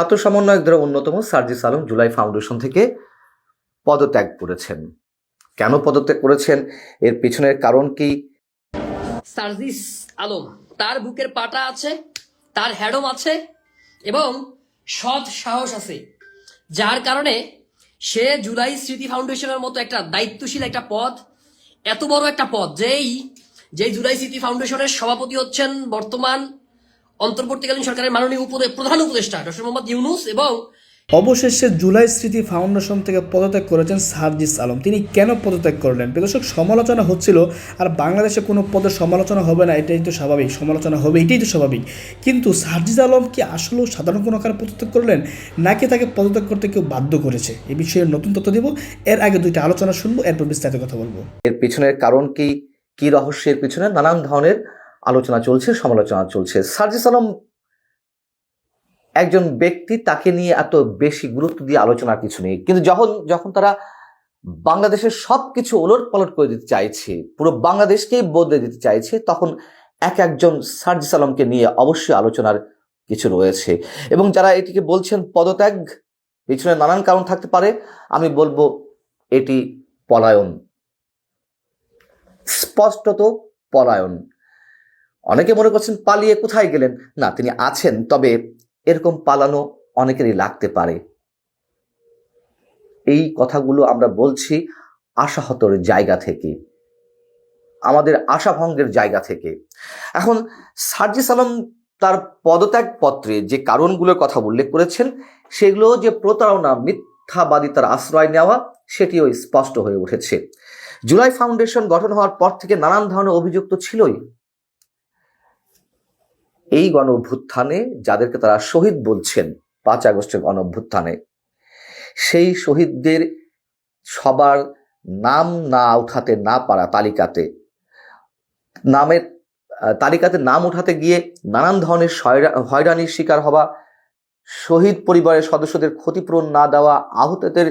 ছাত্র সমন্বয়কদের অন্যতম সার্জিস আলম জুলাই ফাউন্ডেশন থেকে পদত্যাগ করেছেন। কেন পদত্যাগ করেছেন? এর পিছনের কারণ কি? সার্জিস আলম, তার বুকের পাটা আছে, তার হ্যাডম আছে এবং সৎ সাহস আছে, যার কারণে সে জুলাই স্মৃতি ফাউন্ডেশনের মতো একটা দায়িত্বশীল একটা পদ, এত বড় একটা পদ, যেই যেই জুলাই স্মৃতি ফাউন্ডেশনের সভাপতি হচ্ছেন বর্তমান অন্তর্বর্তীকালীন সরকারের মাননীয় উপদে প্রধান উপদেষ্টা ডক্টর মোহাম্মদ ইউনুস এবং অবশেষে জুলাই স্মৃতি ফাউন্ডেশন থেকে পদত্যাগ করেছেন সার্জিস আলম। তিনি কেন পদত্যাগ করলেন? প্রদর্শক সমালোচনা হচ্ছিল আর বাংলাদেশে কোনো পদের সমালোচনা হবে না এটাই তো স্বাভাবিক। সমালোচনা হবে এটাই তো স্বাভাবিক। কিন্তু সার্জিস আলম কি আসলেও সাধারণ কোনো কারণে পদত্যাগ করলেন? নাকি তাকে পদত্যাগ করতে কেউ বাধ্য করেছে? এ বিষয়ে নতুন তথ্য দেব। এর আগে দুইটা আলোচনা শুনব এরপর বিস্তারিত কথা বলব। এর পিছনের কারণ কি? কি রহস্যের পিছনে? নানান ধরনের আলোচনা চলছে, সমালোচনা চলছে। সার্জিস আলম একজন ব্যক্তি, তাকে নিয়ে এত বেশি গুরুত্ব দিয়ে আলোচনার কিছু নেই। কিন্তু যখন যখন তারা বাংলাদেশের সব কিছু ওলট পালট করে দিতে চাইছে, পুরো বাংলাদেশকেই বদলে দিতে চাইছে, তখন এক একজন সার্জিস আলমকে নিয়ে অবশ্যই আলোচনার কিছু রয়েছে। এবং যারা এটিকে বলছেন পদত্যাগ, পিছনে নানান কারণ থাকতে পারে, আমি বলব এটি পলায়ন। স্পষ্টত পলায়ন। অনেকে মনে করছেন পালিয়ে কোথায় গেলেন? না, তিনি আছেন, তবে এরকম পালানো অনেকেরই লাগতে পারে। এই কথাগুলো আমরা বলছি আশাহতর জায়গা থেকে। আমাদের আশাভঙ্গের জায়গা থেকে। এখন সার্জিস আলম তার পদত্যাগ পত্রে যে কারণগুলোর কথা উল্লেখ করেছেন, সেগুলো যে প্রতারণা মিথ্যাবাদিতার আশ্রয় নেওয়া, সেটিও স্পষ্ট হয়ে উঠেছে। জুলাই ফাউন্ডেশন গঠন হওয়ার পর থেকে নানান ধরনের অভিযুক্ত ছিলই। এই গণ অভ্যুত্থানে যাদেরকে তারা শহীদ বলছেন, পাঁচ আগস্টের গণ অভ্যুত্থানে সেই শহীদদের সবার নাম না উঠাতে না পারা তালিকাতে, নামের তালিকাতে নাম উঠাতে গিয়ে নানান ধরনের হয়রানির শিকার হওয়া, শহীদ পরিবারের সদস্যদের ক্ষতিপূরণ না দেওয়া, আহতদের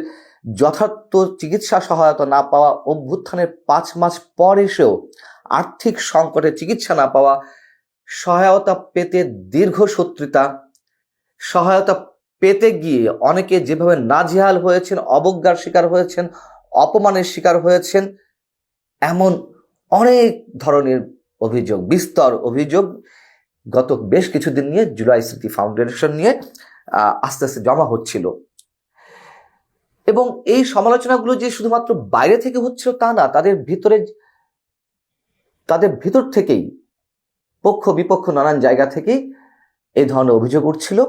যথার্থ চিকিৎসা সহায়তা না পাওয়া, অভ্যুত্থানের পাঁচ মাস পর এসেও আর্থিক সংকটে চিকিৎসা না পাওয়া সহায়তা পেতে দীর্ঘ শত্রুতা, সহায়তা পেতে গিয়ে অনেকে যেভাবে নাজেহাল হয়েছেন, অবজ্ঞার শিকার হয়েছেন, অপমানের শিকার হয়েছেন, এমন অনেক ধরনের অভিযোগ, বিস্তর অভিযোগ গত বেশ কিছুদিন নিয়ে জুলাই স্মৃতি ফাউন্ডেশন নিয়ে আস্তে আস্তে জমা হচ্ছিল। এবং এই সমালোচনাগুলো যে শুধুমাত্র বাইরে থেকে হচ্ছিল তা না, তাদের ভিতরে, তাদের ভিতর থেকেই পক্ষ বিপক্ষ নানান জায়গা থেকেই এই ধরনের অভিযোগ উঠছিল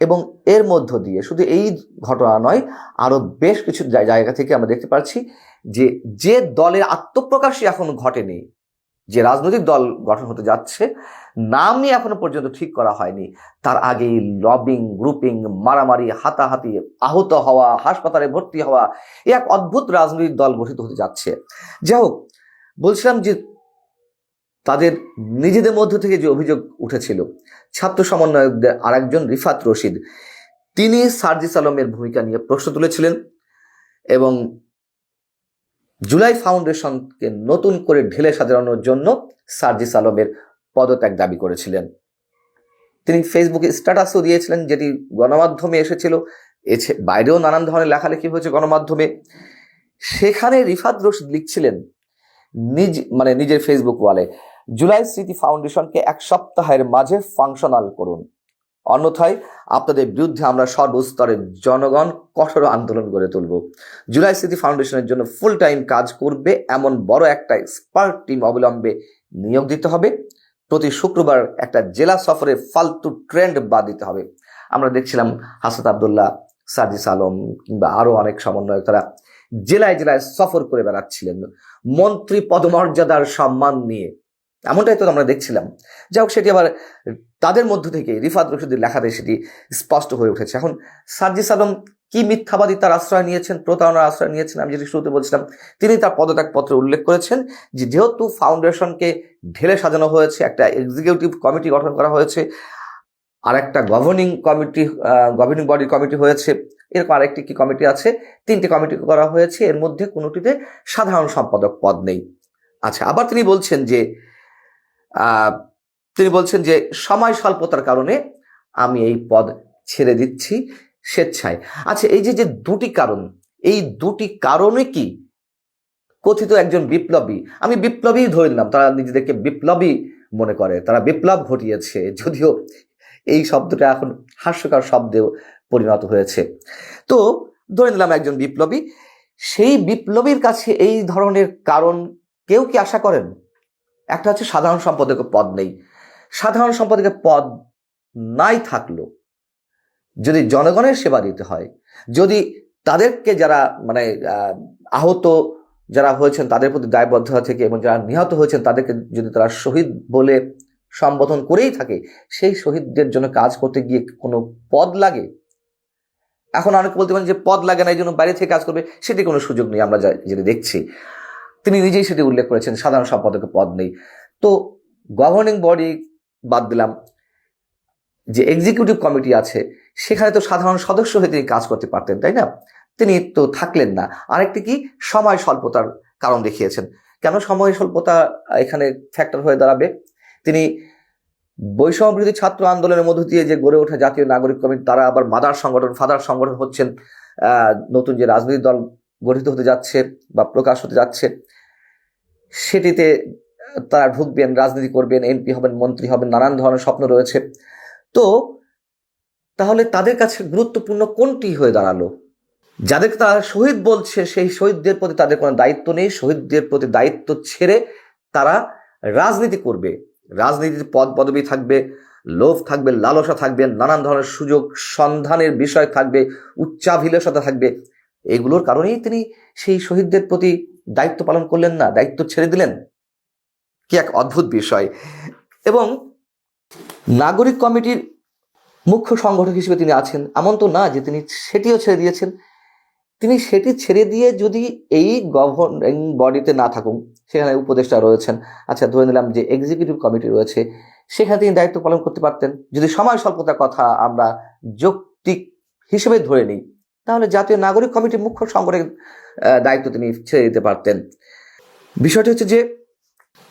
এবং এর মধ্য দিয়ে, শুধু এই ঘটনা নয় আরও বেশ কিছু জায়- জায়গা থেকে আমরা দেখতে পাচ্ছি যে যে দলের আত্মপ্রকাশই এখন ঘটেনি, যে রাজনৈতিক দল গঠন হতে যাচ্ছে নামই এখনও পর্যন্ত ঠিক করা হয়নি। তার আগেই লবিং, গ্রুপিং, মারামারি, হাতাহাতি, আহত হওয়া, হাসপাতালে ভর্তি হওয়া, এ এক অদ্ভুত রাজনৈতিক দল গঠিত হতে যাচ্ছে। যাই হোক, বলছিলাম যে তাদের নিজেদের মধ্য থেকে যে অভিযোগ উঠেছিল, ছাত্র সমন্বয়কদের আরেকজন রিফাত রশিদ, তিনি সার্জিস আলমের ভূমিকা নিয়ে প্রশ্ন তুলেছিলেন এবং জুলাই ফাউন্ডেশনকে নতুন করে ঢেলে সাজানোর জন্য সার্জিস আলমের পদত্যাগ দাবি করেছিলেন। তিনি ফেসবুকে স্ট্যাটাসও দিয়েছিলেন যেটি গণমাধ্যমে এসেছিল। এছে, বাইরেও নানান ধরনের লেখালেখি হয়েছে গণমাধ্যমে। সেখানে রিফাত রশিদ লিখছিলেন, নিজ মানে নিজের ফেসবুক ওয়ালে জুলাই স্মৃতি ফাউন্ডেশনকে এক সপ্তাহের মাঝে ফাংশনাল করুন। অন্যথায় আপনাদের বিরুদ্ধে আমরা সর্বস্তরের জনগণ কঠোর আন্দোলন গড়ে তুলব। জুলাই স্মৃতি ফাউন্ডেশনের জন্য ফুল টাইম কাজ করবে এমন বড় একটা এক্সপার্ট টিম অবিলম্বে নিয়োগ দিতে হবে। প্রতি শুক্রবার একটা জেলা সফরে ফালতু ট্রেন্ড বাদ দিতে হবে। আমরা দেখছিলাম হাসাত আবদুল্লাহ, সাজিস আলম কিংবা আরও অনেক সমন্বয়ক তারা জেলায় জেলায় সফর করে বেড়াচ্ছিলেন। মন্ত্রী পদমর্যাদার সম্মান নিয়ে এমনটাই তো আমরা দেখছিলাম। যাই হোক, সেটি আবার তাদের মধ্য থেকে রিফাত রশিদের লেখাতে সেটি স্পষ্ট হয়ে উঠেছে। এখন সার্জিস আলম কি মিথ্যাবাদী তার আশ্রয় নিয়েছেন, প্রতারণার আশ্রয় নিয়েছেন? আমি যেটি শুরুতে বলছিলাম, তিনি তার পদত্যাগ পত্রে উল্লেখ করেছেন যে যেহেতু ফাউন্ডেশনকে ঢেলে সাজানো হয়েছে, একটা এক্সিকিউটিভ কমিটি গঠন করা হয়েছে, আর একটা governing committee governing body committee হয়েছে, এরকম আরেকটি কি কমিটি আছে? তিনটি কমিটি করা হয়েছে, এর মধ্যে কোনোটিতে সাধারণ সম্পাদক পদ নেই। আচ্ছা আবার তিনি বলছেন যে তিনি বলছেন যে, সময় স্বল্পতার কারণে আমি এই পদ ছেড়ে দিচ্ছি স্বেচ্ছায়। আচ্ছা এই যে যে দুটি কারণ, এই দুটি কারণে কি কথিত একজন বিপ্লবী, আমি বিপ্লবী ধরে নিলাম, তারা নিজেদেরকে বিপ্লবী মনে করে, তারা বিপ্লব ঘটিয়েছে, যদিও এই শব্দটা এখন হাস্যকর শব্দেও পরিণত হয়েছে। তো, ধরে নিলাম একজন বিপ্লবী, সেই বিপ্লবীর কাছে এই ধরনের কারণ কেউ কি আশা করেন? একটা হচ্ছে সাধারণ সম্পাদকের পদ নেই। সাধারণ সম্পাদকের পদ নাই থাকল যদি জনগণের সেবা দিতে হয়, যদি তাদেরকে যারা মানে আহত যারা হয়েছেন তাদের প্রতি দায়বদ্ধতা থেকে এবং যারা নিহত হয়েছেন তাদেরকে যদি তারা শহীদ বলে সম্বোধন করেই থাকে, সেই শহীদদের জন্য কাজ করতে গিয়ে কোনো পদ লাগে? এখন অনেকে বলতে পারেন যে পদ লাগে না, এই জন্য বাইরে থেকে কাজ করবে, সেটি কোনো সুযোগ নেই, আমরা যেটি দেখছি। তিনি নিজেই সেটি উল্লেখ করেছেন, সাধারণ সম্পাদকের পদ নেই। তো গভর্নিং বডি বাদ দিলাম, যে এক্সিকিউটিভ কমিটি আছে, সেখানে তো সাধারণ সদস্য হয়ে তিনি কাজ করতে পারতেন, তাই না? তিনি তো থাকলেন না। আরেকটি কি? সময় স্বল্পতার কারণ দেখিয়েছেন। কেন সময় স্বল্পতা এখানে ফ্যাক্টর হয়ে দাঁড়াবে? তিনি বৈষম্য বিরোধী ছাত্র আন্দোলনের মধ্য দিয়ে যে গড়ে ওঠা জাতীয় নাগরিক কমিটি, তারা আবার মাদার সংগঠন ফাদার সংগঠন হচ্ছেন। নতুন যে রাজনৈতিক দল গঠিত হতে যাচ্ছে বা প্রকাশ হতে যাচ্ছে সেটিতে তারা ঢুকবেন, রাজনীতি করবেন এমপি হবেন, মন্ত্রী হবেন, নানান ধরনের স্বপ্ন রয়েছে। তো, তাহলে তাদের কাছে গুরুত্বপূর্ণ কোনটি হয়ে দাঁড়াল? যাদেরকে তারা শহীদ বলছে, সেই শহীদদের প্রতি তাদের কোনো দায়িত্ব নেই। শহীদদের প্রতি দায়িত্ব ছেড়ে তারা রাজনীতি করবে। রাজনীতির পদ পদবি থাকবে, লোভ থাকবে, লালসা থাকবে, নানান ধরনের সুযোগ, সন্ধানের বিষয় থাকবে, উচ্চাভিলাষতা থাকবে। এগুলোর কারণেই তিনি সেই শহীদদের প্রতি দায়িত্ব পালন করলেন না, দায়িত্ব ছেড়ে দিলেন? কি এক অদ্ভুত বিষয়। এবং নাগরিক কমিটির মুখ্য সংগঠক হিসেবে তিনি আছেন, এমন তো না যে তিনি সেটিও ছেড়ে দিয়েছেন। তিনি সেটি ছেড়ে দিয়ে যদি এই গভর্নিং বডিতে না থাকুন, সেখানে উপদেষ্টা রয়েছেন। আচ্ছা ধরে নিলাম যে এক্সিকিউটিভ কমিটি রয়েছে, সেখানে তিনি দায়িত্ব পালন করতে পারতেন। যদি সময় স্বল্পতার কথা আমরা যৌক্তিক হিসেবে ধরে নিই তাহলে জাতীয় নাগরিক কমিটির মুখ্য সংগঠনের দায়িত্ব তিনি ছেড়ে দিতে পারতেন। বিষয়টি হচ্ছে যে,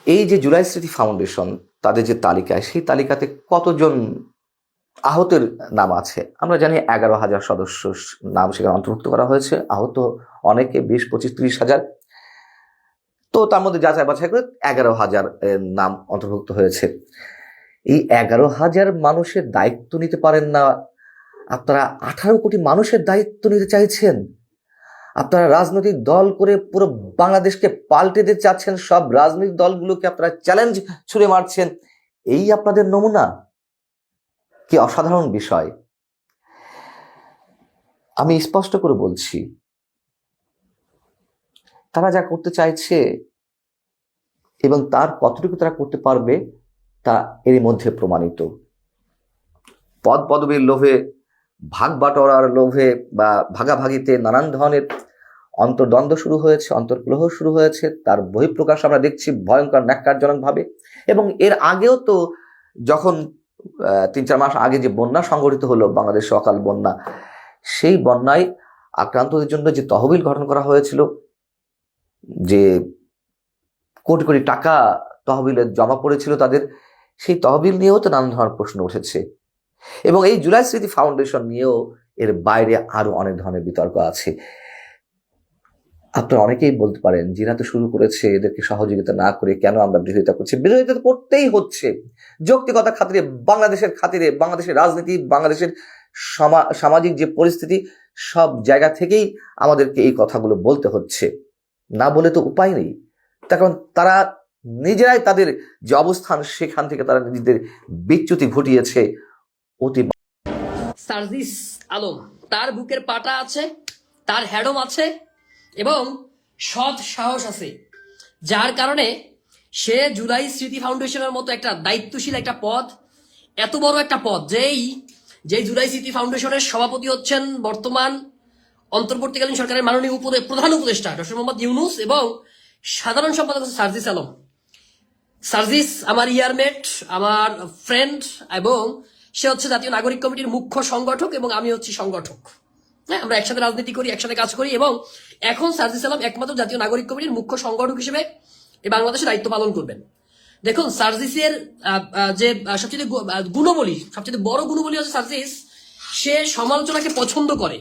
এই যে জুলাই স্মৃতি ফাউন্ডেশন, তাদের যে তালিকায় সেই তালিকাতে কতজন আহতের নাম আছে? আমরা জানি এগারো হাজার সদস্য নাম সেখানে অন্তর্ভুক্ত করা হয়েছে। আহত অনেকে, বিশ, পঁচিশ, ত্রিশ হাজার। তো তার মধ্যে যাচাই বাছাই করে এগারো হাজার নাম অন্তর্ভুক্ত হয়েছে। এই এগারো হাজার মানুষের দায়িত্ব নিতে পারেন না আপনারা আঠারো কোটি মানুষের দায়িত্ব নিতে চাইছেন? আপনারা রাজনৈতিক দল করে পুরো বাংলাদেশকে পাল্টে দিতে চাচ্ছেন, সব রাজনৈতিক দলগুলোকে আপনারা চ্যালেঞ্জ ছুড়ে মারছেন, এই আপনাদের নমুনা? কি অসাধারণ বিষয়। আমি স্পষ্ট করে বলছি, তারা যা করতে চাইছে এবং তার কতটুকু তারা করতে পারবে, তা এরই মধ্যে প্রমাণিত। পদ পদবীর লোভে ভাগ বাটোয়ারার লোভে বা ভাগাভাগিতে নানান ধরনের অন্তর্দ্বন্দ্ব শুরু হয়েছে অন্তর্কলহ শুরু হয়েছে, তার বহিঃপ্রকাশ আমরা দেখছি ভয়ঙ্কর, ন্যাক্কারজনকভাবে। এবং এর আগেও তো যখন তিন চার মাস আগে যে বন্যা সংঘটিত হলো, বাংলাদেশে অকাল বন্যা, সেই বন্যায় আক্রান্তদের জন্য যে তহবিল গঠন করা হয়েছিল, যে কোটি কোটি টাকা তহবিলে জমা পড়েছিল তাদের, সেই তহবিল নিয়েও তো নানান ধরনের প্রশ্ন উঠেছে। এবং এই জুলাই স্মৃতি ফাউন্ডেশন নিয়েও এর বাইরে আরও অনেক ধরনের বিতর্ক আছে। আপনারা অনেকেই বলতে পারেন, জিনা তো শুরু করেছে, এদেরকে সহযোগিতা না করে কেন আমরা বিরোধিতা করছি? বিরোধিতা করতেই হচ্ছে। যৌক্তিকতা খাতিরে, বাংলাদেশের খাতিরে, বাংলাদেশের রাজনীতি, বাংলাদেশের সমা- সামাজিক যে পরিস্থিতি, সব জায়গা থেকেই আমাদেরকে এই কথাগুলো বলতে হচ্ছে। না বলে তো উপায় নেই। তার কারণ তারা নিজেরাই তাদের যে অবস্থান, সেখান থেকে তারা নিজেদের বিচ্যুতি ঘটিয়েছে। সার্জিস আলম, তার বুকের পাটা আছে, তার হ্যাডম আছে এবং সৎ সাহস আছে, যার কারণে সে জুলাই স্মৃতি ফাউন্ডেশনের মতো একটা দায়িত্বশীল একটা পদ, এত বড় একটা পদ, যেই যেই জুলাই স্মৃতি ফাউন্ডেশনের সভাপতি হচ্ছেন বর্তমান অন্তর্বর্তীকালীন সরকারের মাননীয় উপদে প্রধান উপদেষ্টা ডক্টর মোহাম্মদ ইউনুস এবং সাধারণ সম্পাদক হচ্ছে সার্জিস আলম। সার্জিস, আমার ইয়ারমেট, আমার ফ্রেন্ড এবং সে হচ্ছে জাতীয় নাগরিক কমিটির মুখ্য সংগঠক এবং আমি হচ্ছি সংগঠক। হ্যাঁ আমরা একসাথে রাজনীতি করি, একসাথে কাজ করি এবং এখন সার্জিস সালাম একমাত্র জাতীয় নাগরিক কমিটির মুখ্য সংগঠক হিসেবে বাংলাদেশে দায়িত্ব পালন করবেন। দেখুন, সার্জিসের যে সবচেয়ে গুণবলী, সবচেয়ে বড় গুণবলী হচ্ছে সার্জিস, সে সমালোচনাকে পছন্দ করে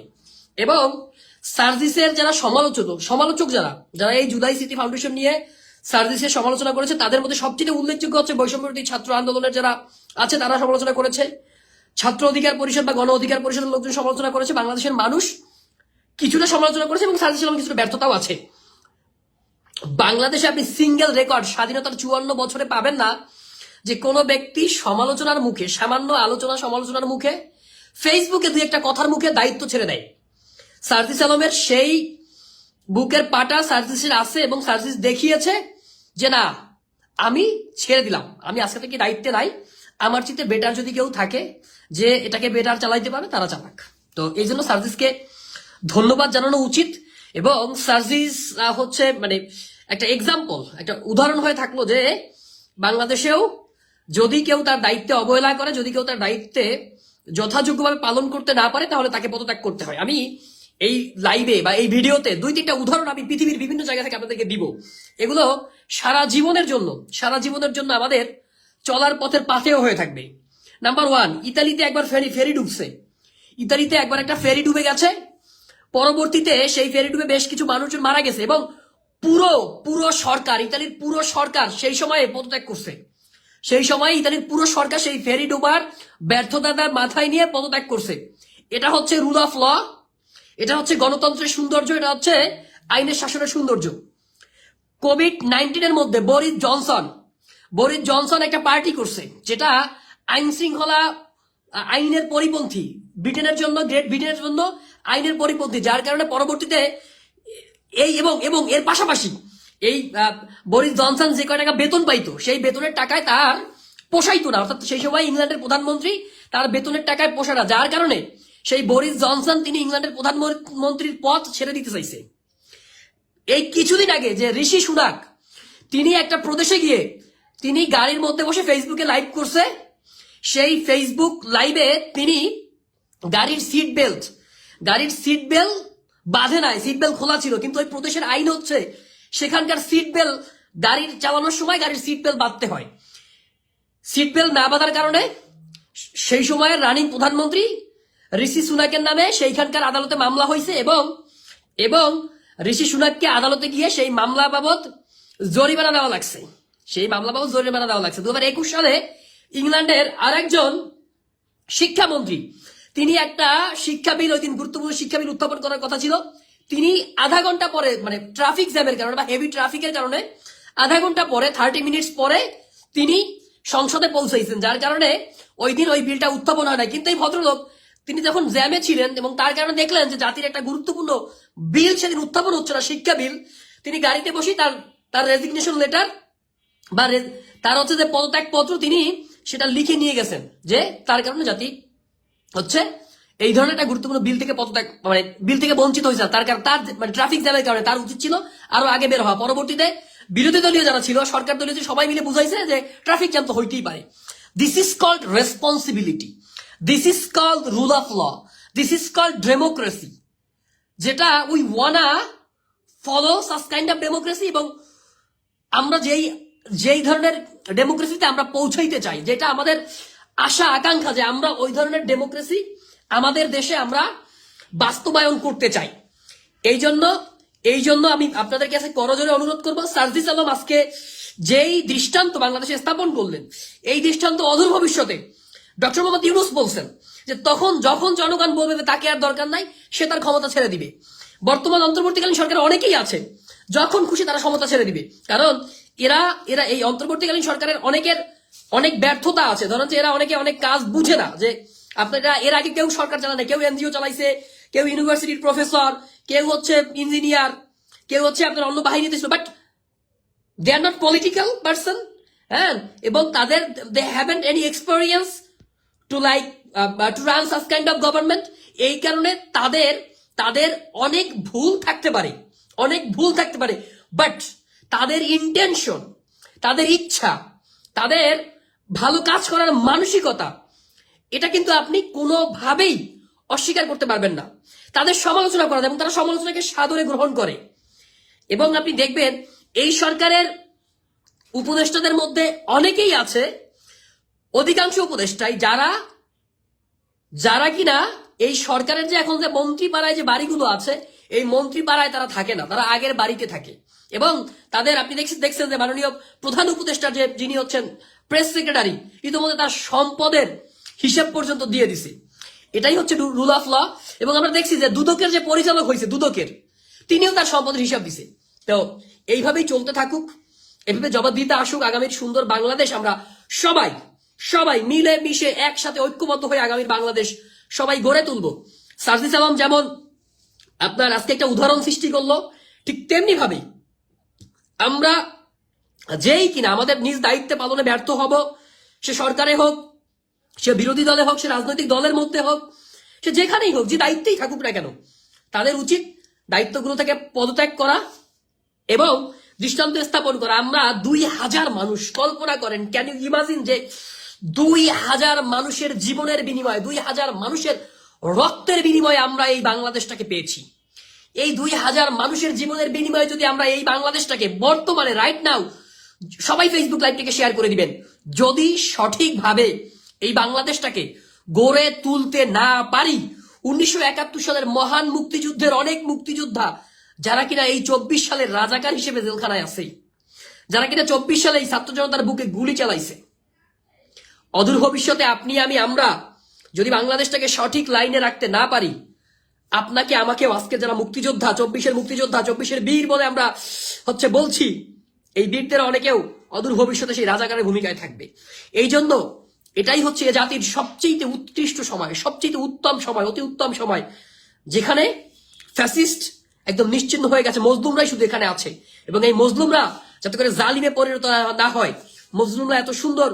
এবং সার্জিসের যারা সমালোচক সমালোচক যারা যারা এই জুদাই সিটি ফাউন্ডেশন নিয়ে সার্জিসের সমালোচনা করেছে, তাদের মধ্যে সবচেয়ে উল্লেখযোগ্য হচ্ছে বৈষম্যবিরোধী ছাত্র আন্দোলনের যারা আছে, তারা সমালোচনা করেছে। ছাত্র অধিকার পরিষদ বা গণ অধিকার পরিষদের লোকজন সমালোচনা করেছে, বাংলাদেশের মানুষ কিছুটা সমালোচনা করেছে এবং সার্জিস কিছুটা ব্যর্থতাও আছে। বাংলাদেশে আপনি সিঙ্গেল রেকর্ড স্বাধীনতার চুয়ান্ন বছরে পাবেন না যে কোনো ব্যক্তি সমালোচনার মুখে, সামান্য আলোচনা, সমালোচনার মুখে ফেসবুকে দুই একটা কথার মুখে দায়িত্ব ছেড়ে দেয়। সার্জিস আলমের সেই বুকের পাটা সার্জিসের আছে এবং সার্জিস দেখিয়েছে যে না, আমি ছেড়ে দিলাম। আমি আজকে থেকে দায়িত্বে নাই। আমার চিতে বেটার যদি কেউ থাকে যে এটাকে বেটার চালাইতে পারে তারা চালাক। তো এই জন্য সার্জিসকে ধন্যবাদ জানানো উচিত এবং সার্জিস হচ্ছে মানে একটা এক্সাম্পল একটা উদাহরণ হয়ে থাকল যে বাংলাদেশেও যদি কেউ তার দায়িত্বে অবহেলা করে, যদি কেউ তার দায়িত্বে যথাযোগ্যভাবে পালন করতে না পারে, তাহলে তাকে পদত্যাগ করতে হয়। আমি এই লাইভে বা এই ভিডিওতে দুই তিনটা উদাহরণ আমি পৃথিবীর বিভিন্ন জায়গা থেকে আপনাদেরকে দিব। এগুলো সারা জীবনের জন্য, সারা জীবনের জন্য আমাদের চলার পথের পাথেও হয়ে থাকবে। নাম্বার ওয়ান ইতালিতে একবার ফেরি ফেরি ডুবছে। ইতালিতে একবার একটা ফেরি ডুবে গেছে। পরবর্তীতে সেই ফেরি ডুবে বেশ কিছু মানুষজন মারা গেছে এবং পুরো পুরো সরকার, ইতালির পুরো সরকার সেই সময়ে পদত্যাগ করছে। সেই সময় ইতালির পুরো সরকার সেই ফেরি ডুবার ব্যর্থতার মাথায় নিয়ে পদত্যাগ করছে। এটা হচ্ছে রুল অফ ল এটা হচ্ছে গণতন্ত্রের সৌন্দর্য, এটা হচ্ছে আইনের শাসনের সৌন্দর্য। কোভিড নাইন্টিনের মধ্যে বরিস জনসন বরিস জনসন একটা পার্টি করছে, যেটা আইন শৃঙ্খলা আইনের পরিপন্থী, ব্রিটেনের জন্য গ্রেট ব্রিটেনের জন্য আইনের পরিপন্থী, যার কারণে পরবর্তীতে এই এবং এবং এর পাশাপাশি এই বরিস জনসন যে কয় টাকা বেতন পাইতো, সেই বেতনের টাকায় তার পোষাইতো না, অর্থাৎ সেই সময় ইংল্যান্ডের প্রধানমন্ত্রী তার বেতনের টাকায় পোষায় না, যার কারণে সেই বরিস জনসন তিনি ইংল্যান্ডের প্রধানমন্ত্রীর পদ ছেড়ে দিতে চাইছে। এই কিছুদিন আগে যে ঋষি সুনাক, তিনি একটা প্রদেশে গিয়ে তিনি গাড়ির মধ্যে বসে ফেসবুকে লাইভ করছে। সেই ফেসবুক লাইভে তিনি গাড়ির সিট বেল্ট গাড়ির সিট বেল্ট বাঁধে নাই সিট বেল্ট খোলা ছিল। কিন্তু ওই প্রদেশের আইন হচ্ছে সেখানকার সিট বেল্ট গাড়ির চালানোর সময় গাড়ির সিট বেল্ট বাঁধতে হয়। সিট বেল্ট না বাঁধার কারণে সেই সময়ের রানিং প্রধানমন্ত্রী ঋষি সুনাকের নামে সেইখানকার আদালতে মামলা হয়েছে এবং এবং ঋষি সুনাককে আদালতে গিয়ে সেই মামলা বাবদ জরিমানা দেওয়া লাগছে। সেই মামলা বাবদ জরিমানা দেওয়া লাগছে। দু হাজার একুশ সালে ইংল্যান্ডের আরেকজন শিক্ষামন্ত্রী, তিনি একটা শিক্ষা বিল ওই দিন গুরুত্বপূর্ণ শিক্ষা বিল উত্থাপন করার কথা ছিল। তিনি আধা ঘণ্টা পরে মানে ট্রাফিক জ্যামের কারণে বা হেভি ট্রাফিকের কারণে আধা ঘণ্টা পরে থার্টি মিনিটস পরে তিনি সংসদে পৌঁছাইছেন যার কারণে ওই দিন ওই বিলটা উত্থাপন হয় না কিন্তু এই ভদ্রলোক তিনি যখন জ্যামে ছিলেন এবং তার কারণে দেখলেন যে জাতির একটা গুরুত্বপূর্ণ বিল সেদিন উত্থাপন হচ্ছে না, শিক্ষা বিল, তিনি গাড়িতে বসেই তার তার রেজিগনেশন লেটার বা তার হচ্ছে যে পদত্যাগ পত্র তিনি সেটা লিখে নিয়ে গেছেন যে তার কারণে জাতি হচ্ছে এই ধরনের একটা গুরুত্বপূর্ণ বিল থেকে পদত্যাগ মানে বিল থেকে বঞ্চিত হয়েছে। তার কারণ, তার মানে ট্রাফিক জ্যামের কারণে তার উচিত ছিল আরও আগে বের হওয়া। পরবর্তীতে বিরোধী দলীয় যারা ছিল, সরকার দলীয় সবাই মিলে বুঝাইছে যে ট্রাফিক জ্যাম তো হইতেই পারে। This is called responsibility this is call rule of law this is call democracy যেটা we wanna follow such kind of democracy এবং আমরা যেই যেই ধরনের ডেমোক্রেসিতে আমরা পৌঁছাইতে চাই, যেটা আমাদের আশা, আকাঙ্ক্ষা যে আমরা ওই ধরনের ডেমোক্রেসি আমাদের দেশে আমরা বাস্তবায়ন করতে চাই। এই জন্য এই জন্য আমি আপনাদের কাছে করজোরে অনুরোধ করব, সার্জিস আলম আজকে যেই দৃষ্টান্ত বাংলাদেশে স্থাপন করলেন, এই দৃষ্টান্ত অদূর ভবিষ্যতে ডক্টর মোহাম্মদ ইউনুস বলছেন যে তখন যখন জনগণ বলবে তাকে আর দরকার নাই, সে তার ক্ষমতা ছেড়ে দিবে। বর্তমান অন্তর্বর্তীকালীন সরকার অনেকেই আছে, যখন খুশি তারা ক্ষমতা ছেড়ে দিবে। কারণ এরা এরা এই অন্তর্বর্তীকালীন সরকারের অনেকের অনেক ব্যর্থতা আছে। ধরেন যে এরা অনেকে অনেক কাজ বুঝে না যে আপনারা, এর আগে কেউ সরকার চালায় না, কেউ এনজিও চালাইছে, কেউ ইউনিভার্সিটির প্রফেসর, কেউ হচ্ছে ইঞ্জিনিয়ার, কেউ হচ্ছে আপনার অন্য বাহিনীতে ছিল but they are not political person হ্যাঁ? এবং তাদের they haven't any experience to like to run such kind of government এই কারণে তাদের তাদের অনেক ভুল থাকতে পারে। অনেক ভুল থাকতে পারে। বাট তাদের ইন্টেনশন তাদের ইচ্ছা, তাদের ভালো কাজ করার মানসিকতা, এটা কিন্তু আপনি কোনোভাবেই অস্বীকার করতে পারবেন না। তাদের সমালোচনা করা এবং তারা সমালোচনাকে সাদরে গ্রহণ করে। এবং আপনি দেখবেন, এই সরকারের উপদেষ্টাদের মধ্যে অনেকেই আছে অধিকাংশ উপদেষ্টাই যারা যারা কিনা এই সরকারের যে এখন যে মন্ত্রী পাড়ায় যে বাড়িগুলো আছে, এই মন্ত্রী পাড়ায় তারা থাকে না, তারা আগের বাড়িতে থাকে। এবং তাদের, আপনি দেখছেন দেখছেন যে মাননীয় প্রধান উপদেষ্টা যে যিনি হচ্ছেন প্রেস সেক্রেটারি, ইতিমধ্যে তার সম্পদের হিসেব পর্যন্ত দিয়ে দিছে। এটাই হচ্ছে রুল অফ ল। এবং আমরা দেখছি যে দুদকের যে পরিচালক হয়েছে, দুদকের, তিনিও তার সম্পদের হিসাব দিছে। তো এইভাবেই চলতে থাকুক, এভাবে জবাব দিতে আসুক, আগামীর সুন্দর বাংলাদেশ আমরা সবাই সবাই মিলে মিশে একসাথে ঐক্যবদ্ধ হয়ে আগামীর বাংলাদেশ সবাই গড়ে তুলবো। সার্জিস আলম যেমন আপনার আজকে একটা উদাহরণ সৃষ্টি করল, ঠিক তেমনি ভাবেই আমরা যেই কিনা আমাদের নিজ দায়িত্বে পালনে ব্যর্থ হব, সে সরকারে হোক, সে বিরোধী দলে হোক, সে রাজনৈতিক দলের মধ্যে হোক, সে যেখানেই হোক, যে দায়িত্বেই থাকুক না কেন, তাদের উচিত দায়িত্বগুলো থেকে পদত্যাগ করা এবং দৃষ্টান্ত স্থাপন করা। আমরা দুই হাজার মানুষ, কল্পনা করেন ক্যান ইউ ইমাজিন যে দুই হাজার মানুষের জীবনের বিনিময়ে, দুই হাজার মানুষের রক্তের বিনিময়ে আমরা এই বাংলাদেশটাকে পেয়েছি। এই দুই হাজার মানুষের জীবনের বিনিময়ে যদি আমরা এই বাংলাদেশটাকে বর্তমানে রাইট নাও সবাই ফেসবুক লাইভটাকে শেয়ার করে দিবেন। যদি সঠিকভাবে এই বাংলাদেশটাকে গড়ে তুলতে না পারি, উনিশশো একাত্তর সালের মহান মুক্তিযুদ্ধের অনেক মুক্তিযোদ্ধা যারা কিনা এই চব্বিশ সালের রাজাকার হিসেবে জেলখানায় আছে, যারা কিনা চব্বিশ সালে এই ছাত্র জনতার বুকে গুলি চালাইছে অদূর ভবিষ্যতে আপনি, আমি, আমরা যদি বাংলাদেশটাকে সঠিক লাইনে রাখতে না পারি, আপনাকে আমাকেও আজকে যারা মুক্তিযোদ্ধা, চব্বিশের মুক্তিযোদ্ধা, চব্বিশের বীর বলে আমরা হচ্ছে বলছি, এই বীরদের অনেকেও অদূর ভবিষ্যতে সেই রাজাকারের ভূমিকায় থাকবে। এই জন্য এটাই হচ্ছে এ জাতির সবচেয়ে উৎকৃষ্ট সময় সবচেয়ে উত্তম সময়, অতি উত্তম সময়, যেখানে ফ্যাসিস্ট একদম নিশ্চিন্ন হয়ে গেছে। মজলুমরাই শুধু এখানে আছে। এবং এই মজলুমরা যাতে করে জালিমে পরিণত না হয় মজলুমরা এত সুন্দর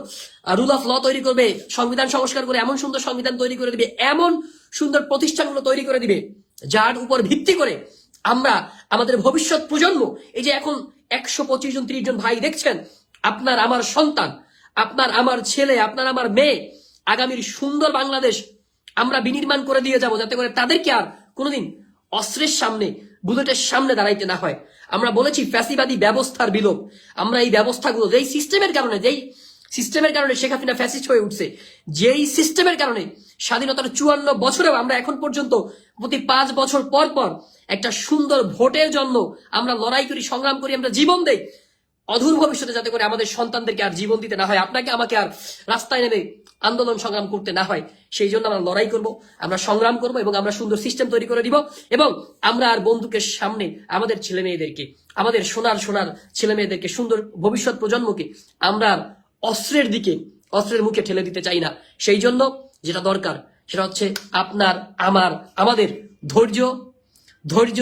রুল অফ ল তৈরি করবে, সংবিধান সংস্কার করে এমন সুন্দর সংবিধান তৈরি করে দিবে, এমন সুন্দর প্রতিষ্ঠানগুলো তৈরি করে দিবে, যার উপর ভিত্তি করে আমরা আমাদের ভবিষ্যৎ প্রজন্ম, এই যে এখন একশো পঁচিশ জন, ত্রিশ জন ভাই দেখছেন, আপনার আমার সন্তান, আপনার আমার ছেলে, আপনার আমার মেয়ে, আগামীর সুন্দর বাংলাদেশ আমরা বিনির্মাণ করে দিয়ে যাব, যাতে করে তাদেরকে আর কোনোদিন অস্ত্রের সামনে বুলেটের সামনে দাঁড়াইতে না হয়। আমরা বলেছি ফ্যাসিবাদী ব্যবস্থার বিলোপ। আমরা এই ব্যবস্থাগুলো, যেই সিস্টেমের কারণে, যেই সিস্টেমের কারণে শেখ হাসিনা ফ্যাসিস্ট হয়ে উঠছে, যেই সিস্টেমের কারণে স্বাধীনতার চুয়ান্ন বছরেও আমরা এখন পর্যন্ত, প্রতি পাঁচ বছর পর পর একটা সুন্দর ভোটের জন্য আমরা লড়াই করি, সংগ্রাম করি, আমরা জীবন দেই। অধুর ভবিষ্যতে যাতে করে আমাদের সন্তানদেরকে আর জীবন দিতে না হয়। আপনাকে আমাকে আর রাস্তায় নেমে আন্দোলন সংগ্রাম করতে না হয়, সেই জন্য আমরা লড়াই করব, আমরা সংগ্রাম করব এবং আমরা সুন্দর সিস্টেম তৈরি করে দিব এবং আমরা আর বন্ধুকের সামনে আমাদের ছেলে মেয়েদেরকে আমাদের সোনার সোনার ছেলে মেয়েদেরকে সুন্দর ভবিষ্যৎ প্রজন্মকে আমরা অস্ত্রের দিকে, অস্ত্রের মুখে ঠেলে দিতে চাই না। সেই জন্য যেটা দরকার সেটা হচ্ছে আপনার, আমার, আমাদের ধৈর্য ধৈর্য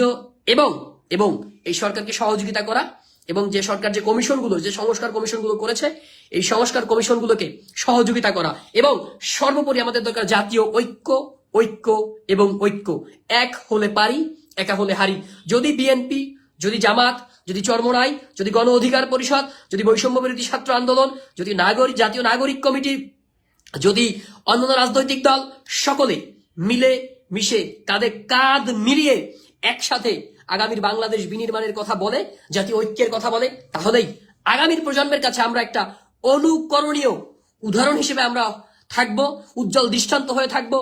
এবং এবং এই সরকারকে সহযোগিতা করা এবং যে সরকার যে কমিশনগুলো, যে সংস্কার কমিশনগুলো করেছে, এই সংস্কার কমিশনগুলোকে সহযোগিতা করা এবং সর্বোপরি আমাদের দরকার জাতীয় ঐক্য ঐক্য এবং ঐক্য। এক হলে পারি, একা হলে হারি। যদি বিএনপি, যদি জামাত, যদি চরমনাই, যদি গণ অধিকার পরিষদ, যদি বৈষম্য বিরোধী ছাত্র আন্দোলন, যদি নাগরিক, জাতীয় নাগরিক কমিটি, যদি অন্যান্য রাজনৈতিক দল, সকলে মিলে মিশে কাঁধে কাঁধ মিলিয়ে একসাথে আগামীর বাংলাদেশ বিনির্মাণের কথা বলে, জাতীয় ঐক্যের কথা বলে, তাহলেই আগামীর প্রজন্মের কাছে আমরা একটা অনুকরণীয় উদাহরণ হিসেবে আমরা থাকব, উজ্জ্বল দৃষ্টান্ত হয়ে থাকব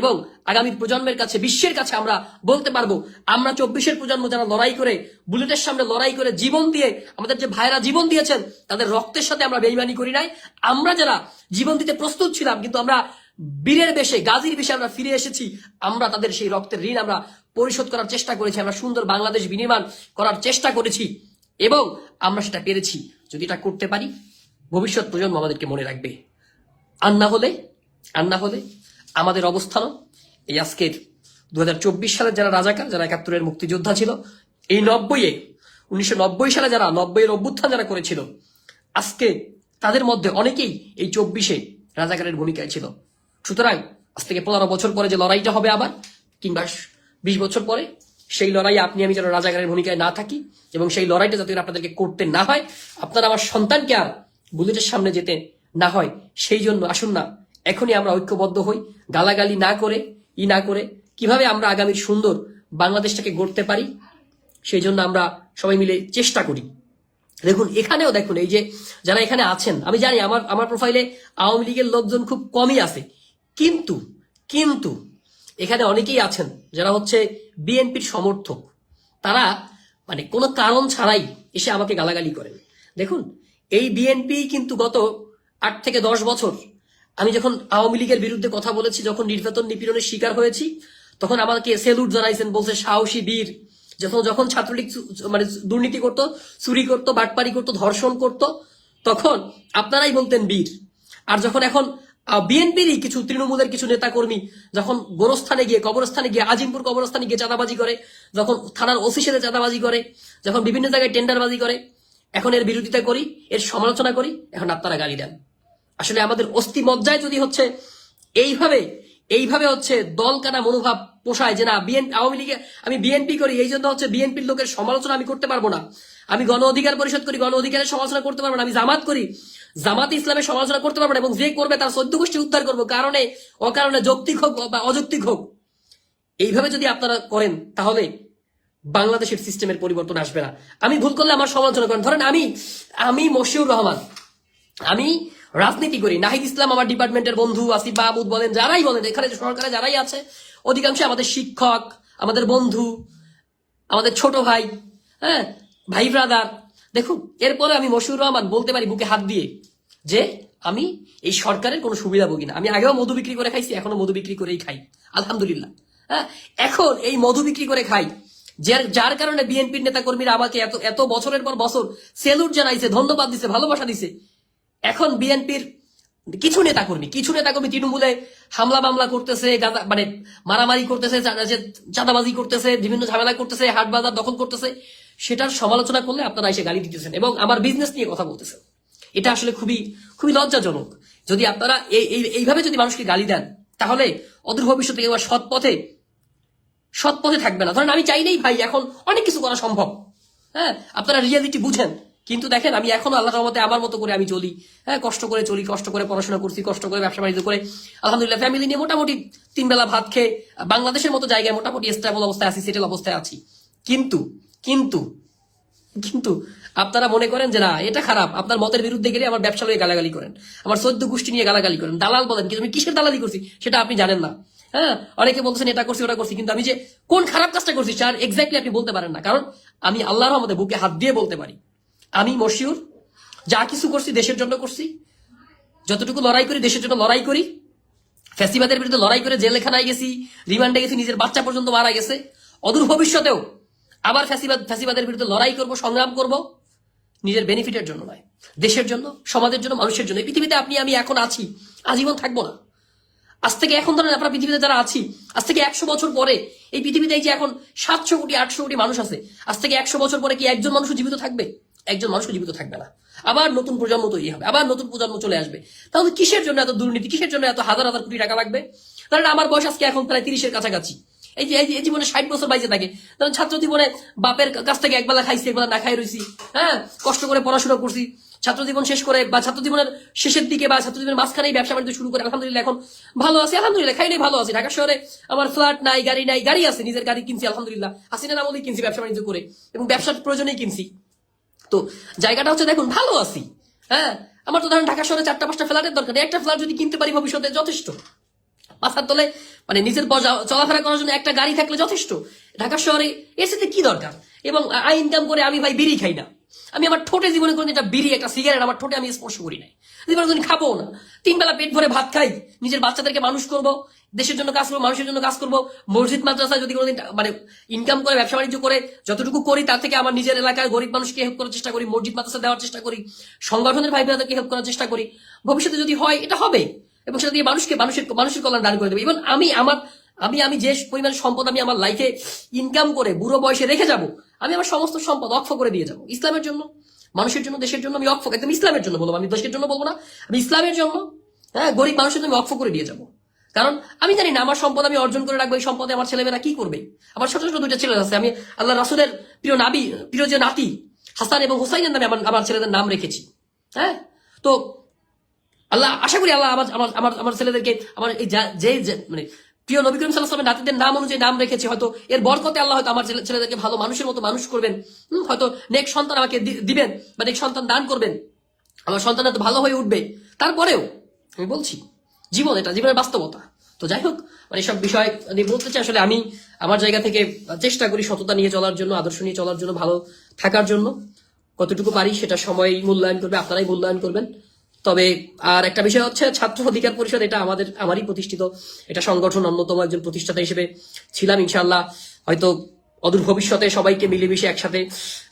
এবং আগামী প্রজন্মের কাছে, বিশ্বের কাছে আমরা বলতে পারব, আমরা চব্বিশের প্রজন্ম যারা লড়াই করে, বুলেটের সামনে লড়াই করে জীবন দিয়ে, আমাদের যে ভাইরা জীবন দিয়েছেন, তাদের রক্তের সাথে আমরা বেইমানি করি নাই। আমরা যারা জীবন দিতে প্রস্তুত ছিলাম, কিন্তু আমরা বীরের বেশে, গাজীর বেশে আমরা ফিরে এসেছি। আমরা তাদের সেই রক্তের ঋণ আমরা পরিশোধ করার চেষ্টা করেছি, আমরা সুন্দর বাংলাদেশ বিনির্মাণ করার চেষ্টা করেছি এবং আমরা সেটা পেরেছি। যদি এটা করতে পারি, ভবিষ্যৎ প্রজন্ম আমাদেরকে মনে রাখবে। আর না হলে, আর না হলে আমাদের অবস্থানও এই আজকের দু হাজার চব্বিশ সালের যারা রাজাকার, যারা একাত্তরের মুক্তিযোদ্ধা ছিল, এই নব্বইয়ে, উনিশশো নব্বই সালে যারা নব্বইয়ের অভ্যুত্থান যারা করেছিল, আজকে তাদের মধ্যে অনেকেই এই চব্বিশে রাজাকারের ভূমিকায় ছিল। সুতরাং আজ থেকে পনেরো বছর পরে যে লড়াইটা হবে আবার, কিংবা বিশ বছর পরে, সেই লড়াই আপনি আমি যেন রাজাগারের ভূমিকায় না থাকি, এবং সেই লড়াইটা যাতে আপনাদেরকে করতে না হয়, আপনার আমার সন্তানকে আর বুলেটের সামনে যেতে না হয়, সেই জন্য আসুন না, এখনই আমরা ঐক্যবদ্ধ হই, গালাগালি না করে, ই না করে, কীভাবে আমরা আগামীর সুন্দর বাংলাদেশটাকে গড়তে পারি, সেই জন্য আমরা সবাই মিলে চেষ্টা করি। দেখুন, এখানেও দেখুন, এই যে যারা এখানে আছেন, আমি জানি আমার আমার প্রোফাইলে আওয়ামী লীগের লোকজন খুব কমই আছে কিন্তু কিন্তু, এখানে অনেকেই আছেন যারা হচ্ছে বিএনপির সমর্থক। তারা মানে কোনো কারণ ছাড়াই এসে আমাকে গালাগালি করেন। দেখুন, এই বিএনপি কিন্তু গত আট থেকে দশ বছর আমি যখন আওয়ামী লীগের বিরুদ্ধে কথা বলেছি, যখন নির্যাতন নিপীড়নের শিকার হয়েছি, তখন আমাকে সেলুট জানাইছেন, বলছে সাহসী বীর। যখন যখন ছাত্রলীগ মানে দুর্নীতি করতো, চুরি করতো, বাটপারি করতো, ধর্ষণ করতো, তখন আপনারাই বলতেন বীর। আর যখন এখন বিএনপিরই কিছু তৃণমূলের কিছু নেতাকর্মী যখন গোরস্থানে গিয়ে, কবরস্থানে গিয়ে, আজিমপুর কবরস্থানে গিয়ে চাঁদাবাজি করে, যখন থানার সাথে চাঁদাবাজি করে, যখন বিভিন্ন জায়গায় টেন্ডারবাজি করে, এখন এর বিরোধিতা করি, এর সমালোচনা করি, এখন আপনারা গালি দেন। আসলে আমাদের অস্থি মজ্জায় যদি হচ্ছে এইভাবে এইভাবে হচ্ছে দল কানা মনোভাব পোষায় যে না, বিএনপি, আওয়ামী লীগে আমি বিএনপি করি, এই জন্য হচ্ছে বিএনপির লোকের সমালোচনা আমি করতে পারব না। আমি গণ অধিকার পরিষদ করি, গণ অধিকারের সমালোচনা করতে পারব না। আমি জামাত করি জামাত ইসলামের সমালোচনা করতে পারবে না এবং যে করবে তার সদ্য গোষ্ঠী উদ্ধার করব, কারণে, অকারণে যৌক্তিক হোক বা অযৌক্তিক হোক। এইভাবে যদি আপনারা করেন, তাহলে বাংলাদেশের সিস্টেমের পরিবর্তন আসবে না। আমি ভুল করলে আমার সমালোচনা করেন। ধরেন আমি আমি মশিউর রহমান। আমি রাজনীতি করি। নাহিদ ইসলাম আমার ডিপার্টমেন্টের বন্ধু, আসিফ মাহমুদ বলেন, যারাই বলেন, এখানে সরকারে যারাই আছে অধিকাংশ আমাদের শিক্ষক, আমাদের বন্ধু, আমাদের ছোট ভাই হ্যাঁ ভাই ব্রাদার দেখুন, এরপরে আমি মশিউর রহমান বলতে পারি বুকে হাত দিয়ে যে আমি এই সরকারের কোনো সুবিধা ভোগী না। আমি আগেও মধু বিক্রি করে খাইছি, এখনও মধু বিক্রি করেই খাই, আলহামদুলিল্লাহ। হ্যাঁ এখন এই মধু বিক্রি করে খাই, যার যার কারণে বিএনপির নেতা কর্মীরা আমাকে এত এত বছরের পর বছর সেলুট জানাইছে, ধন্যবাদ দিছে, ভালোবাসা দিছে। এখন বিএনপির কিছু নেতাকর্মী কিছু নেতাকর্মী তৃণমূলে হামলা মামলা করতেছে মানে মারামারি করতেছে চাঁদাবাজি করতেছে, বিভিন্ন ঝামেলা করতেছে হাট বাজার দখল করতেছে সেটার সমালোচনা করলে আপনারা এসে গালি দিতেছেন এবং আমার বিজনেস নিয়ে কথা বলতেছেন। এটা আসলে খুবই খুবই লজ্জাজনক। যদি আপনারা এই, এই- এইভাবে যদি মানুষকে গালি দেন, তাহলে অদূর ভবিষ্যতে কেউ সৎ পথে সৎ পথে থাকবে না। ধরেন আমি চাইলেই ভাই, এখন অনেক কিছু করা সম্ভব। হ্যাঁ আপনারা রিয়ালিটি বুঝেন। কিন্তু দেখেন, আমি এখনও আল্লাহ রহমতে আমার মতো করে আমি চলি। হ্যাঁ কষ্ট করে চলি, কষ্ট করে পড়াশোনা করছি, কষ্ট করে ব্যবসা বাণিজ্য করে। আলহামদুলিল্লাহ ফ্যামিলি নিয়ে মোটামুটি তিন বেলা ভাত খেয়ে বাংলাদেশের মতো জায়গায় মোটামুটি স্টেবল অবস্থায় আছি সেটেল অবস্থায় আছি। কিন্তু কিন্তু কিন্তু আপনারা মনে করেন যে না, এটা খারাপ। আপনার মতের বিরুদ্ধে গেলে আমার ব্যবসা লয়ে গালাগালি করেন। আমার সদ্য গোষ্ঠী নিয়ে গালাগালি করেন। দালাল বলেন কিন্তু আমি কিসের দালালি করছি? সেটা আপনি জানেন না। হ্যাঁ? অনেকে বলছেন এটা করছি, ওটা করছি। কিন্তু আমি যে কোন খারাপ কাজটা করছি স্যার এক্স্যাক্টলি আপনি বলতে পারেন না। কারণ আমি আল্লাহর রহমতে বুকে হাত দিয়ে বলতে পারি। আমি মশিউর, যা কিছু করছি দেশের জন্য করছি। যতটুকু লড়াই করি, দেশের জন্য লড়াই করি। ফ্যাসিবাদের বিরুদ্ধে লড়াই করে জেলখানায় গেছি, রিমান্ডে গেছি, নিজের বাচ্চা পর্যন্ত মারা গেছে। অদূর ভবিষ্যতেও আবার ফ্যাসিবাদ, ফ্যাসিবাদের বিরুদ্ধে লড়াই করব, সংগ্রাম করব। নিজের বেনিফিটের জন্য নয়, দেশের জন্য, সমাজের জন্য, মানুষের জন্য। পৃথিবীতে আপনি, আমি এখন আছি, আজীবন থাকব না। আজ থেকে এখন ধরেন আমরা পৃথিবীতে যারা আছি, আজ থেকে একশো বছর পরে, এই পৃথিবীতে যে এখন সাতশো কোটি, আটশো কোটি মানুষ আছে, আজ থেকে একশো বছর পরে কি একজন মানুষ জীবিত থাকবে? একজন মানুষ জীবিত থাকবে না। আবার নতুন প্রজন্ম তৈরি হবে, আবার নতুন প্রজন্ম চলে আসবে। তাহলে কিসের জন্য এত দুর্নীতি? কিসের জন্য এত হাজার হাজার কোটি টাকা লাগবে? ধরেন আমার বয়স আজকে এখন প্রায় তিরিশের কাছাকাছি। এই যে, এই জীবনে ষাট বছর বাইজে থাকে। ধরেন ছাত্র জীবনে বাপের কাছ থেকে একবেলা খাইছি একবেলা না খাই রয়েছি হ্যাঁ? কষ্ট করে পড়াশোনা করছি। ছাত্র জীবন শেষ করে বা ছাত্র জীবনের শেষের দিকে বা ছাত্র জীবনের মাঝখানেই ব্যবসা বাণিজ্য শুরু করে, আলহামদুলিল্লাহ এখন ভালো আছি, আলহামদুলিল্লাহ খাইলে ভালো আছি। ঢাকা শহরে আমার ফ্ল্যাট নাই, গাড়ি নাই, গাড়ি আছে, নিজের গাড়ি কিনছি, আলহামদুলিল্লাহ। হাসিনা আমলেই কিনছি, ব্যবসা বাণিজ্য করে এবং ব্যবসার প্রয়োজনেই কিনছি। তো জায়গাটা হচ্ছে দেখুন, ভালো আছি হ্যাঁ? আমার তো ধরেন ঢাকা শহরে চারটা, পাঁচটা ফ্ল্যাটের দরকার। একটা ফ্ল্যাট যদি কিনতে পারি ভবিষ্যতে যথেষ্ট। মাথার তলে মানে নিজের চলাফেরা করার জন্য একটা গাড়ি থাকলে যথেষ্ট। ঢাকা শহরে এসিতে কি দরকার? এবং আই ইনকাম করে আমি ভাই বিড়ি খাই না। আমি আমার ঠোঁটে জীবনে কোনো একটা বিড়ি, একটা সিগারেট আমার ঠোঁটে আমি স্পর্শ করি নাই। জীবনে খাব না, তিন বেলা পেট ভরে ভাত খাই, নিজের বাচ্চাদেরকে মানুষ করব, দেশের জন্য কাজ করব, মানুষের জন্য কাজ করব, মসজিদ মাদ্রাসায় যদি কোনোদিন মানে ইনকাম করে, ব্যবসা বাণিজ্য করে, যতটুকু করি, তার থেকে আমার নিজের এলাকার গরিব মানুষকে হেল্প করার চেষ্টা করি, মসজিদ, মাদ্রাসা দেওয়ার চেষ্টা করি, সংগঠনের ভাই বোনদেরকে হেল্প করার চেষ্টা করি। ভবিষ্যতে যদি হয়, এটা হবে। এবং সেটা দিয়ে মানুষকে, মানুষের মানুষের কল্যাণ দান করে দেবে। এবং আমি, আমার, আমি আমি যে পরিমাণ সম্পদ আমি আমার লাইফে ইনকাম করে বুড়ো বয়সে রেখে যাব, আমি আমার সমস্ত সম্পদ অক্ষ করে দিয়ে যাব। ইসলামের জন্য, মানুষের জন্য, দেশের জন্য আমি অক্ষ, একদম ইসলামের জন্য বলব, আমি দেশের জন্য বলব না, আমি ইসলামের জন্য হ্যাঁ গরিব মানুষের জন্য আমি অক্ষ করে দিয়ে যাব। কারণ আমি জানি না, আমার সম্পদ আমি অর্জন করে রাখব, এই সম্পদে আমার ছেলেমেয়েরা কি করবে? আমার ছোট ছোট দুইটা ছেলে আছে, আমি আল্লাহ রাসুলের প্রিয় নাবি, প্রিয় যে নাতি, হাসান এবং হুসাইনের নামে আমার ছেলেদের নাম রেখেছি হ্যাঁ? তো আল্লাহ আশা করি আল্লাহ আমার আমার আমার ছেলেদেরকে আমার এই যে মানে প্রিয় নবী করিম সাল্লাহ সাল্লামের নাতিদের নাম অনুযায়ী নাম রেখেছে হয়তো এর বরকতে আল্লাহ হয়তো আমার ছেলেদেরকে ভালো মানুষের মতো মানুষ করবেন। হুম, হয়তো নেক সন্তান আমাকে দিবেন বা নেক সন্তান দান করবেন। আমার সন্তান হয়তো ভালো হয়ে উঠবে। তারপরেও আমি বলছি জীবন এটা জীবনের বাস্তবতা। তো যাই হোক মানে সব বিষয় নিয়ে বলতে চাই আসলে আমি আমার জায়গা থেকে চেষ্টা করি সততা নিয়ে চলার জন্য আদর্শ নিয়ে চলার জন্য ভালো থাকার জন্য। কতটুকু পারি সেটা সময় মূল্যায়ন করবে আপনারাই মূল্যায়ন করবেন। তবে আর একটা বিষয় হচ্ছে ছাত্র অধিকার পরিষদ, এটা আমাদের, আমারই প্রতিষ্ঠিত। এটা সংগঠন অন্যতম একজন প্রতিষ্ঠাতা হিসেবে ছিলাম ইনশাল্লাহ হয়তো অদূর ভবিষ্যতে সবাইকে মিলেমিশে একসাথে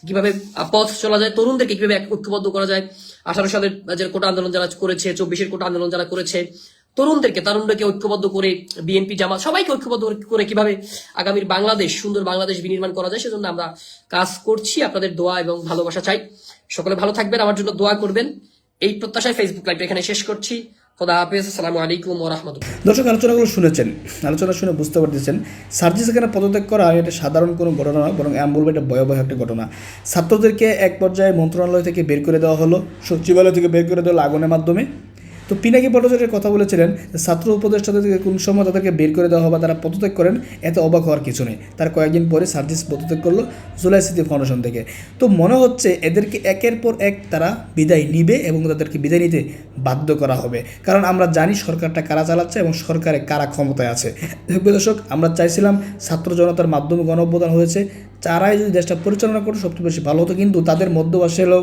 কীভাবে পথ চলা যায়, তরুণদেরকে কীভাবে ঐক্যবদ্ধ করা যায়। আঠারো সালের যে কোটা আন্দোলন যারা করেছে, চব্বিশের কোটা আন্দোলন যারা করেছে, তরুণদেরকে তরুণদেরকে ঐক্যবদ্ধ করে বিএনপি জামাত, সবাইকে ঐক্যবদ্ধ করে কীভাবে আগামীর বাংলাদেশ, সুন্দর বাংলাদেশ বিনির্মাণ করা যায়, সেজন্য আমরা কাজ করছি। আপনাদের দোয়া এবং ভালোবাসা চাই। সকলে ভালো থাকবেন, আমার জন্য দোয়া করবেন। এই প্রত্যাশায় ফেসবুক লাইভ এখানে শেষ করছি। খোদা হাফেজ, আসসালামু আলাইকুম রাহমাতুল্লাহ। দর্শক, আলোচনাগুলো শুনেছেন। আলোচনা শুনে বুঝতে পারতেছেন, সার্জিস এখানে পদত্যাগ করা এটা সাধারণ কোনো ঘটনা নয়, বরং আমি বলব এটা ভয়াবহ একটা ঘটনা। ছাত্রদেরকে এক পর্যায়ে মন্ত্রণালয় থেকে বের করে দেওয়া হলো, সচিবালয় থেকে বের করে দেওয়া হলো আগুনের মাধ্যমে। তো পিনাকি ভট্টাচার্যের কথা বলেছিলেন, ছাত্র উপদেষ্টাদের থেকে কোন সময় তাদেরকে বের করে দেওয়া হবে, তারা পদত্যাগ করেন, এত অবাক হওয়ার কিছু নেই। তার কয়েকদিন পরে সার্জিস পদত্যাগ করল জুলাই স্মৃতি ফাউন্ডেশন থেকে। তো মনে হচ্ছে এদেরকে একের পর এক তারা বিদায় নিবে এবং তাদেরকে বিদায় নিতে বাধ্য করা হবে। কারণ আমরা জানি সরকারটা কারা চালাচ্ছে এবং সরকারে কারা ক্ষমতায় আছে। দর্শক, আমরা চাইছিলাম ছাত্র জনতার মাধ্যমে গণ হয়েছে তারাই যদি দেশটা পরিচালনা করে সবচেয়ে বেশি ভালো হতো, কিন্তু তাদের মধ্যে আসে হলো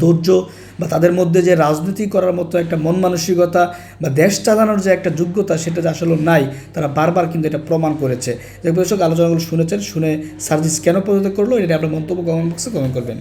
ধৈর্য বা তাদের মধ্যে যে রাজনীতি করার মতো একটা মন মানসিকতা বা দেশ চালানোর যে একটা যোগ্যতা সেটা যে আসলে নাই, তারা বারবার কিন্তু এটা প্রমাণ করেছে। যে দর্শক, আলোচনাগুলো শুনেছেন, শুনে সার্ভিস কেন পদত্যাগ করল, এটা আপনার মন্তব্য কমেন্ট বক্সে কমেন্ট করবেন।